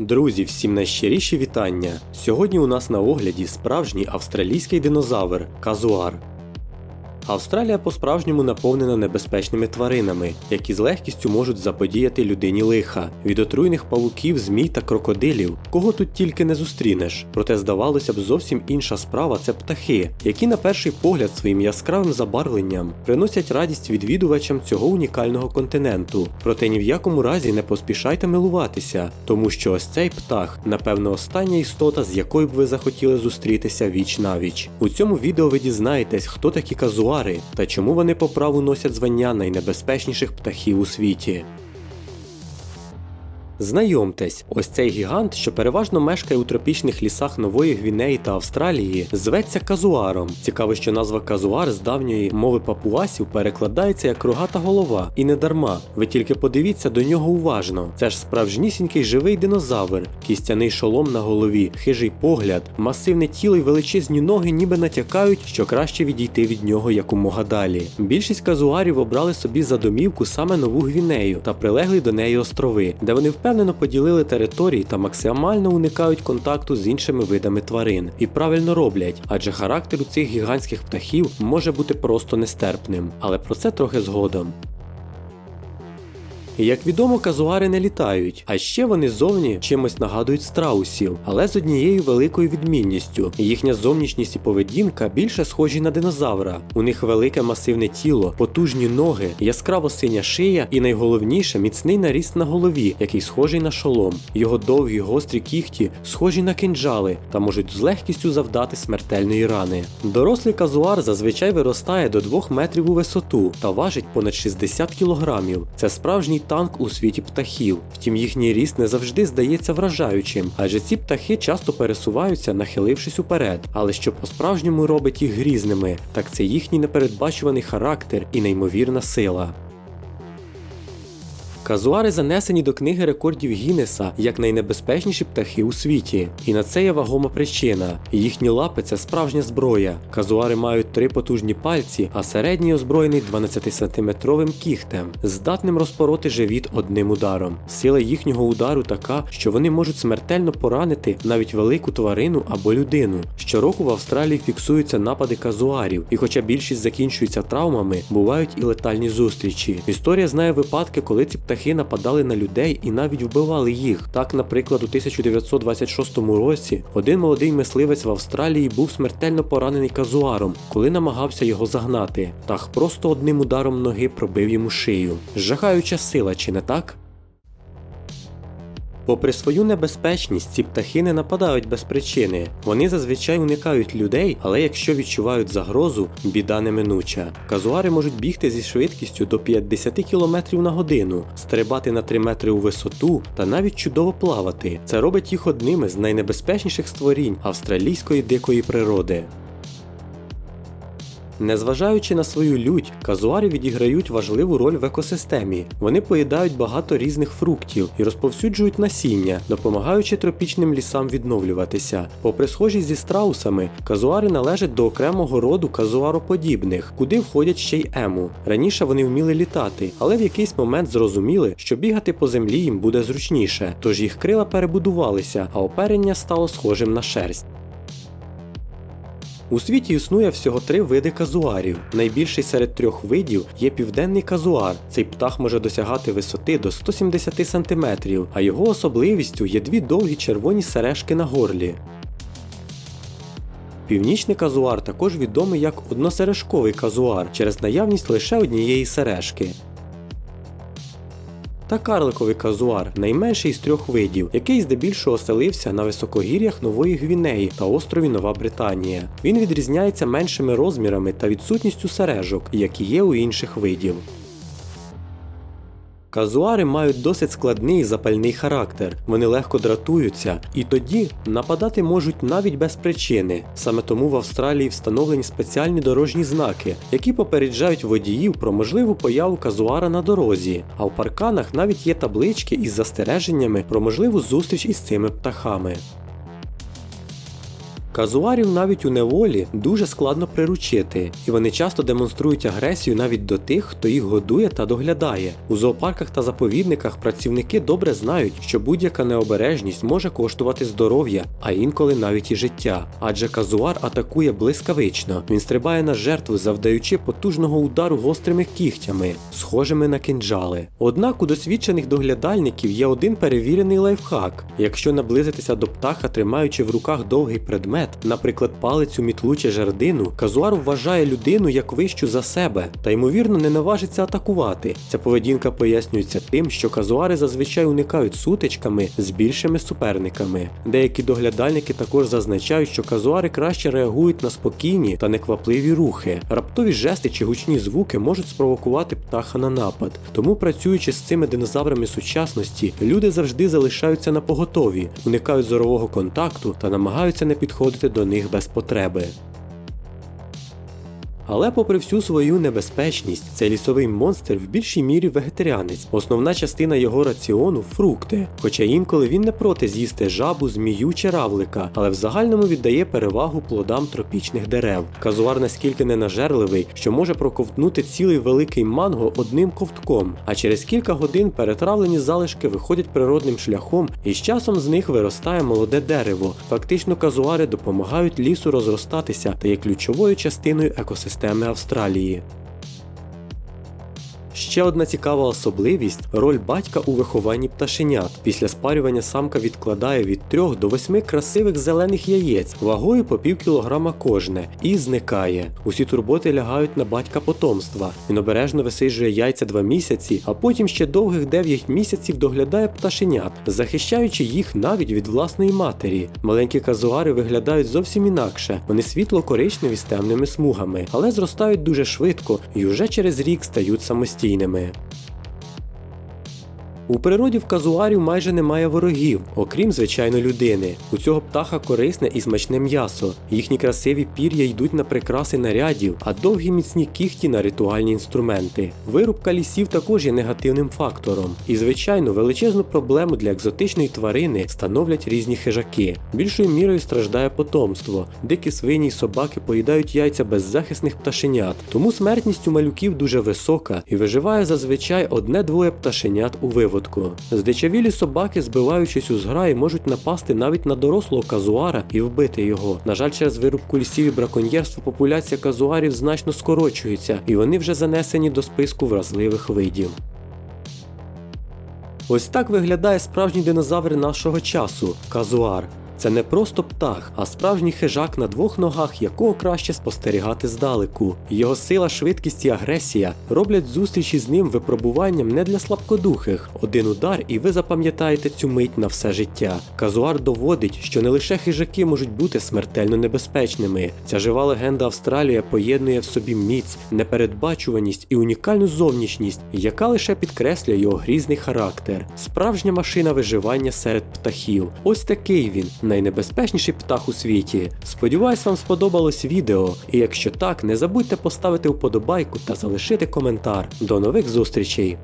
Друзі, всім найщиріші вітання. Сьогодні у нас на огляді справжній австралійський динозавр казуар. Австралія по-справжньому наповнена небезпечними тваринами, які з легкістю можуть заподіяти людині лиха, від отруйних павуків, змій та крокодилів, кого тут тільки не зустрінеш. Проте здавалося б, зовсім інша справа це птахи, які на перший погляд своїм яскравим забарвленням приносять радість відвідувачам цього унікального континенту. Проте ні в якому разі не поспішайте милуватися, тому що ось цей птах, напевно, остання істота, з якою б ви захотіли зустрітися віч навіч. У цьому відео ви дізнаєтесь, хто такі казуари та чому вони по праву носять звання найнебезпечніших птахів у світі. Знайомтесь, ось цей гігант, що переважно мешкає у тропічних лісах Нової Гвінеї та Австралії, зветься казуаром. Цікаво, що назва казуар з давньої мови папуасів перекладається як рогата голова, і не дарма. Ви тільки подивіться до нього уважно. Це ж справжнісінький живий динозавр, кістяний шолом на голові, хижий погляд, масивне тіло й величезні ноги ніби натякають, що краще відійти від нього якомога далі. Більшість казуарів обрали собі за домівку саме нову Гвінею та прилеглі до неї острови, де вони впевнено поділили території та максимально уникають контакту з іншими видами тварин. І правильно роблять, адже характер у цих гігантських птахів може бути просто нестерпним. Але про це трохи згодом. Як відомо, казуари не літають, а ще вони зовні чимось нагадують страусів, але з однією великою відмінністю. Їхня зовнішність і поведінка більше схожі на динозавра. У них велике масивне тіло, потужні ноги, яскраво синя шия і найголовніше міцний наріст на голові, який схожий на шолом. Його довгі гострі кіхті схожі на кинджали та можуть з легкістю завдати смертельної рани. Дорослий казуар зазвичай виростає до 2 метрів у висоту та важить понад 60 кілограмів. Це справжній танк у світі птахів. Втім, їхній ріст не завжди здається вражаючим, адже ці птахи часто пересуваються, нахилившись уперед. Але що по-справжньому робить їх грізними, так це їхній непередбачуваний характер і неймовірна сила. Казуари занесені до книги рекордів Гіннеса як найнебезпечніші птахи у світі, і на це є вагома причина. Їхні лапи це справжня зброя. Казуари мають три потужні пальці, а середній озброєний 12-сантиметровим кігтем, здатним розпороти живіт одним ударом. Сила їхнього удару така, що вони можуть смертельно поранити навіть велику тварину або людину. Щороку в Австралії фіксуються напади казуарів, і хоча більшість закінчується травмами, бувають і летальні зустрічі. Історія знає випадки, коли ці птахи нападали на людей і навіть вбивали їх. Так, наприклад, у 1926 році один молодий мисливець в Австралії був смертельно поранений казуаром, коли намагався його загнати. Тах просто одним ударом ноги пробив йому шию. Жахаюча сила, чи не так? Попри свою небезпечність, ці птахи не нападають без причини. Вони зазвичай уникають людей, але якщо відчувають загрозу, біда неминуча. Казуари можуть бігти зі швидкістю до 50 км на годину, стрибати на 3 метри у висоту та навіть чудово плавати. Це робить їх одними з найнебезпечніших створінь австралійської дикої природи. Незважаючи на свою лють, казуари відіграють важливу роль в екосистемі. Вони поїдають багато різних фруктів і розповсюджують насіння, допомагаючи тропічним лісам відновлюватися. Попри схожість зі страусами, казуари належать до окремого роду казуароподібних, куди входять ще й ему. Раніше вони вміли літати, але в якийсь момент зрозуміли, що бігати по землі їм буде зручніше, тож їх крила перебудувалися, а оперення стало схожим на шерсть. У світі існує всього три види казуарів. Найбільший серед трьох видів є південний казуар. Цей птах може досягати висоти до 170 см, а його особливістю є дві довгі червоні сережки на горлі. Північний казуар також відомий як односережковий казуар через наявність лише однієї сережки. Та карликовий казуар найменший з трьох видів, який здебільшого оселився на високогір'ях Нової Гвінеї та острові Нова Британія. Він відрізняється меншими розмірами та відсутністю сережок, які є у інших видів. Казуари мають досить складний і запальний характер, вони легко дратуються, і тоді нападати можуть навіть без причини. Саме тому в Австралії встановлені спеціальні дорожні знаки, які попереджають водіїв про можливу появу казуара на дорозі. А в парканах навіть є таблички із застереженнями про можливу зустріч із цими птахами. Казуарів навіть у неволі дуже складно приручити, і вони часто демонструють агресію навіть до тих, хто їх годує та доглядає. У зоопарках та заповідниках працівники добре знають, що будь-яка необережність може коштувати здоров'я, а інколи навіть і життя. Адже казуар атакує блискавично. Він стрибає на жертву, завдаючи потужного удару гострими кігтями, схожими на кинджали. Однак у досвідчених доглядальників є один перевірений лайфхак: якщо наблизитися до птаха, тримаючи в руках довгий предмет, наприклад, палицю, мітлу чи жердину, казуар вважає людину як вищу за себе та ймовірно не наважиться атакувати. Ця поведінка пояснюється тим, що казуари зазвичай уникають сутичками з більшими суперниками. Деякі доглядальники також зазначають, що казуари краще реагують на спокійні та неквапливі рухи. Раптові жести чи гучні звуки можуть спровокувати птаха на напад. Тому, працюючи з цими динозаврами сучасності, люди завжди залишаються на поготові, уникають зорового контакту та намагаються не підходити до них без потреби. Але попри всю свою небезпечність, цей лісовий монстр в більшій мірі вегетаріанець. Основна частина його раціону фрукти. Хоча інколи він не проти з'їсти жабу, змію чи равлика, але в загальному віддає перевагу плодам тропічних дерев. Казуар наскільки ненажерливий, що може проковтнути цілий великий манго одним ковтком, а через кілька годин перетравлені залишки виходять природним шляхом, і з часом з них виростає молоде дерево. Фактично, казуари допомагають лісу розростатися та є ключовою частиною екосистеми Австралії. Ще одна цікава особливість роль батька у вихованні пташенят. Після спарювання самка відкладає від 3 до 8 красивих зелених яєць вагою по пів кілограма кожне і зникає. Усі турботи лягають на батька потомства. Він обережно висиджує яйця 2 місяці, а потім ще довгих 9 місяців доглядає пташенят, захищаючи їх навіть від власної матері. Маленькі казуари виглядають зовсім інакше. Вони світло-коричневі з темними смугами, але зростають дуже швидко і вже через рік стають самостійними. cinema. У природі в казуарів майже немає ворогів, окрім звичайно людини. У цього птаха корисне і смачне м'ясо. Їхні красиві пір'я йдуть на прикраси нарядів, а довгі міцні кіхті на ритуальні інструменти. Вирубка лісів також є негативним фактором. І, звичайно, величезну проблему для екзотичної тварини становлять різні хижаки. Більшою мірою страждає потомство. Дикі свині й собаки поїдають яйця беззахисних пташенят, тому смертність у малюків дуже висока і виживає зазвичай одне-двоє пташенят у виводку. Здичавілі собаки, збиваючись у зграї, можуть напасти навіть на дорослого казуара і вбити його. На жаль, через вирубку лісів і браконьєрство популяція казуарів значно скорочується, і вони вже занесені до списку вразливих видів. Ось так виглядає справжній динозавр нашого часу казуар. Це не просто птах, а справжній хижак на двох ногах, якого краще спостерігати здалеку. Його сила, швидкість і агресія роблять зустрічі з ним випробуванням не для слабкодухих. Один удар, і ви запам'ятаєте цю мить на все життя. Казуар доводить, що не лише хижаки можуть бути смертельно небезпечними. Ця жива легенда Австралія поєднує в собі міць, непередбачуваність і унікальну зовнішність, яка лише підкреслює його грізний характер. Справжня машина виживання серед птахів. Ось такий він найнебезпечніший птах у світі. Сподіваюсь, вам сподобалось відео. І якщо так, не забудьте поставити вподобайку та залишити коментар. До нових зустрічей!